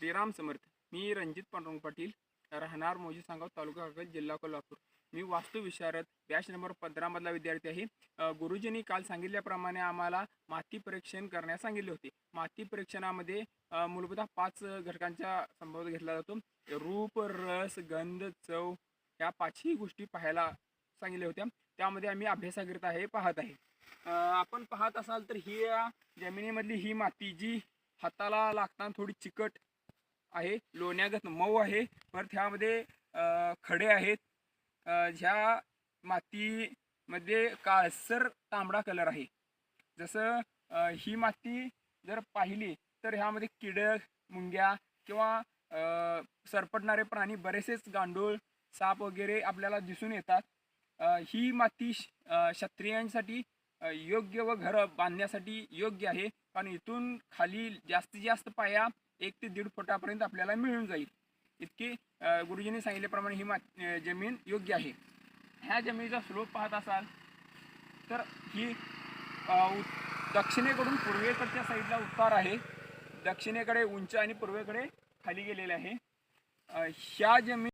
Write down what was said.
श्रीराम समर्थ मी रणजित पांडुरंग पाटील राहणार मोजी सांगाव तालुका कागल जिल्हा कोल्हापूर. मी वास्तुविशारद बॅच नंबर पंधरामधला विद्यार्थी आहे. गुरुजींनी काल सांगितल्याप्रमाणे आम्हाला माती परीक्षण करण्यास सांगितले होते. माती परीक्षणामध्ये मूलभूत पाच घटकांचा संबोध घेतला जातो. रूप रस गंध चव ह्या पाचही गोष्टी पाहायला सांगितल्या होत्या. त्यामध्ये आम्ही अभ्यासाकरिता हे पाहत आहे. आपण पाहत असाल तर ही जमिनीमधली ही माती जी हाताला लागताना थोडी चिकट आहे लोण्यागत मऊ आहे. परत ह्यामध्ये खडे आहेत. ह्या मातीमध्ये काळसर तांबडा कलर आहे. जसं ही माती जर पाहिली तर ह्यामध्ये किडक मुंग्या किंवा सरपटणारे प्राणी बरेचसेच गांडूळ साप वगैरे आपल्याला दिसून येतात. ही माती श- क्षत्रियांसाठी योग्य व घरं बांधण्यासाठी योग्य आहे. कारण इथून खाली जास्तीत जास्त पाया एक ते दीड फुटापर्यंत आपल्याला मिळून जाईल. इतकी गुरुजींनी सांगितल्याप्रमाणे ही मा जमीन योग्य आहे. ह्या जमिनीचा स्लोप पाहत असाल तर ही उ- दक्षिणेकडून पूर्वेकडच्या साईडला उतार आहे. दक्षिणेकडे उंच आणि पूर्वेकडे खाली गेलेले आहे. ह्या जमीन